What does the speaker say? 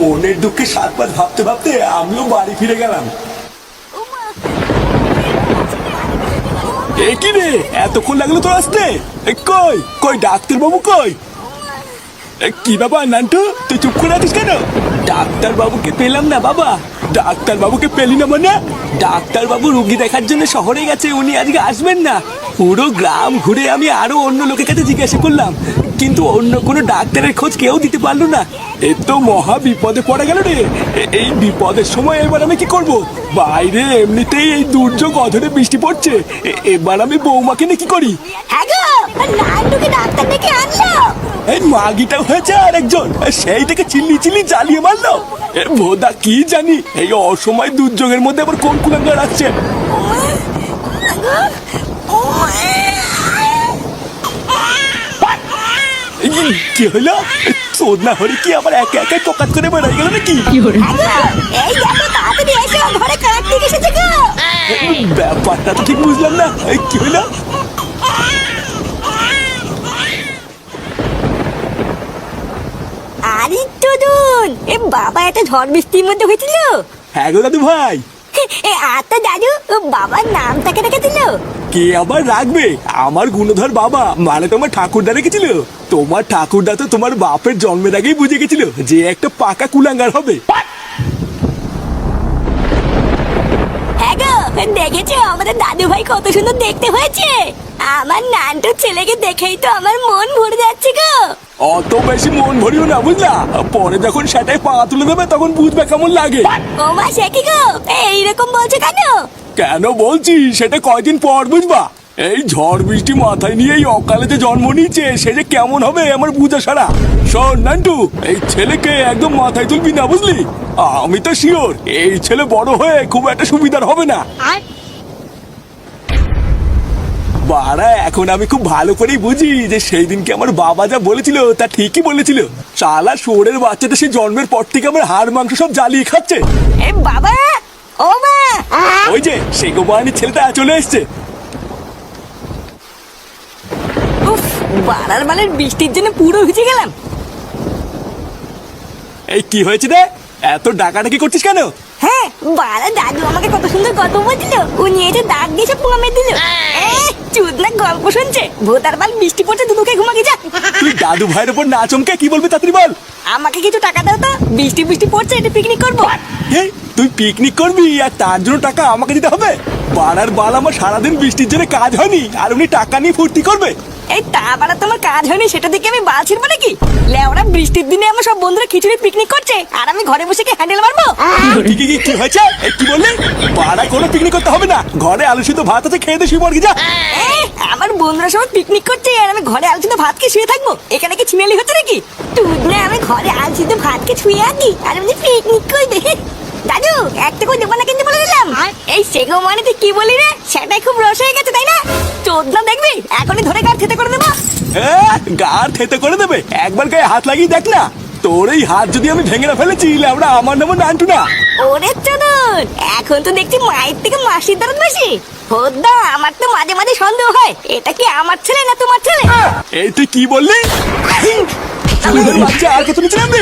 মনের দুঃখে সাত পাঁচ ভাবতে ভাবতে আমিও বাড়ি ফিরে গেলাম। রে, এতক্ষণ লাগল আসতে? কই কই ডাক্তার বাবু কই কি ব্যাপার নান্টু, তুই চুপ করে আছিস কেন? ডাক্তার বাবুকে পেলাম না বাবা। ডাক্তার বাবুকে পেলি না মানে? ডাক্তার বাবু রুগী দেখার জন্য শহরে গেছে, উনি আজকে আসবেন না। পুরো গ্রাম ঘুরে আমি আরও অন্য লোকের কাছে জিজ্ঞাসা করলাম কিন্তু অন্য কোনো ডাক্তারের খোঁজ কেউ দিতে পারল না। এ তো মহা বিপদে পড়ে গেল রে। এই বিপদের সময় এবার আমি কি করব? বাইরে এমনিতেই এই দুর্যোগ অধরে বৃষ্টি পড়ছে। এবার আমি বৌমাকে নিয়ে কি করি? হ্যাঁ এই মাগিটা হয়েছে আর একজন সেই থেকে চিল্লি চিল্লি জ্বালিয়ে মারলো। এ ভোদা কি জানি এই অসময় দুর্যোগের মধ্যে আবার কোন কুলাঙ্গার আসছে? কি হলো? চোদ না হলে কি আবার একে পকাত করে বেড়াই গেল নাকি? এই দেখো তাড়াতাড়ি এসো ঘরে কার্তিক এসেছে গো ব্যাপারটা তো ঠিক বুঝলাম না। কি হলো? আরে এ বাবা একটা ঝড় বৃষ্টির মধ্যে হয়েছিল। হ্যাঁ গো দাদু ভাই এ আত্মা দাদু ও বাবার নামটাকে রেখে দিল। কে আবার রাখবে? আমার গুণধর বাবা মানে তোমার ঠাকুরদা রেখেছিল। তোমার ঠাকুরদা তো তোমার বাপের জন্মের আগেই বুঝে গেছিল যে একটা পাকা কুলাঙ্গার হবে। হ্যাঁ দেখেছ? আমাদের দাদু ভাই কত সুন্দর দেখতে হয়েছে। আমার নানটুর ছেলেকে দেখেই তো আমার মন ভরে যাচ্ছে গো। অত বেশি মন ভরিও না বুঝলা? পরে যখন সেটাই পা তুলে দেবে তখন বুঝবে কেমন লাগে। ও মা সে কি গো? এইরকম বলছো কেন? কেন বলছি? সেটা কয়দিন পর বুঝবা? এই ঝড় বৃষ্টি মাথায় নিয়ে এই অকালে যে জন্ম নিয়েছে। সে যে কেমন হবে আমার বুঝা সারা। শোন নান্টু এই ছেলেকে একদম মাথায় তুলবি না বুঝলি? আমি তো শিওর এই ছেলে বড় হয়ে খুব একটা সুবিধার হবে না। বাড়া এখন আমি খুব ভালো করেই বুঝি যে সেই দিনকে আমার বাবা যা বলেছিল তা ঠিকই বলেছিল। শালা শুয়োরের বাচ্চাটা সে জন্মের পর থেকে আমার হাড় মাংস সব জ্বালিয়ে খাচ্ছে। এ বাবা! ও মা ওই যে সেই গোবানি ছেলেটা চলে এসছে। উফ বাড়ার মালের বৃষ্টির জন্য পুরো ভিজে গেলাম। এই কি হয়েছে রে? এত ডাকাডাকি করছিস কেন? হ্যাঁ বাড়া দাদু আমাকে কত সুন্দর গল্প বলছিল। উনি এসে দাগ দিয়ে সব পোঙা মেরে দিল। চুদ না গল্প শুনছে। ভোতার বাল বৃষ্টি পড়ছে দুদুকে ঘুমাকে যা। তুই দাদু ভাইয়ের ওপর না চমকে কি বলবি তাড়াতাড়ি বল। আমাকে কিছু টাকা দাও তো বৃষ্টি বৃষ্টি পড়ছে এটা পিকনিক করব। এই, তুই পিকনিক করবি আর তার জন্য টাকা আমাকে দিতে হবে? পাড়ার বাল আমার সারাদিন বৃষ্টির জন্য কাজ হয়নি আর উনি টাকা নিয়ে ফুর্তি করবে। এই তা বাড়া তোমার কাজ হয়নি সেটা দেখে আমি বাল ছিড়বো নাকি? লেওরা বৃষ্টির দিনে আমার সব বন্ধুরা খিচুড়ি পিকনিক করছে আর আমি ঘরে বসে কি হ্যান্ডেল মারবো? কি কি কি হয়েছে? কি বললি? পাড়া কোনো পিকনিক করতে হবে না। ঘরে আলু সিদ্ধ ভাত আছে খেয়ে দে শুয়ে যা। আমার বন্ধুরা সবাই পিকনিক করছে আর আমি ঘরে আলোচিত ভাত খেয়ে শুয়ে থাকব। এখানে কি ছিনালি হচ্ছে নাকি? তুই না আমি ঘরে আলোচিত ভাত খেয়ে শুয়ে আছি আর আমি পিকনিক করবে। দাদু একটা করে দেবো না কিন্তু বলে দিলাম। এই সেগো মানে তুই কি বলি রে? সেটাই খুব রস হয়ে গেছে তাই না? চোদনা দেখবি? এখনই ধরে কার খেতে করে দেবো। গার থেতে করে দেবে? একবার গায়ে হাত লাগিয়ে দেখ না। তোর এই হাত যদি আমি ভেঙে না ফেলেছি আমরা আমার নামও নান্টু না। ওরে চোদন এখন তো দেখছি মায়ের থেকে মাসির দরদ বেশি। হোদ্দা আমার তো মাঝে মাঝে সন্দেহ হয়। এটা কি আমার ছেলে না তোমার ছেলে? এই তুই কি বললি? বাচ্চা আর কত নিচে নামবি?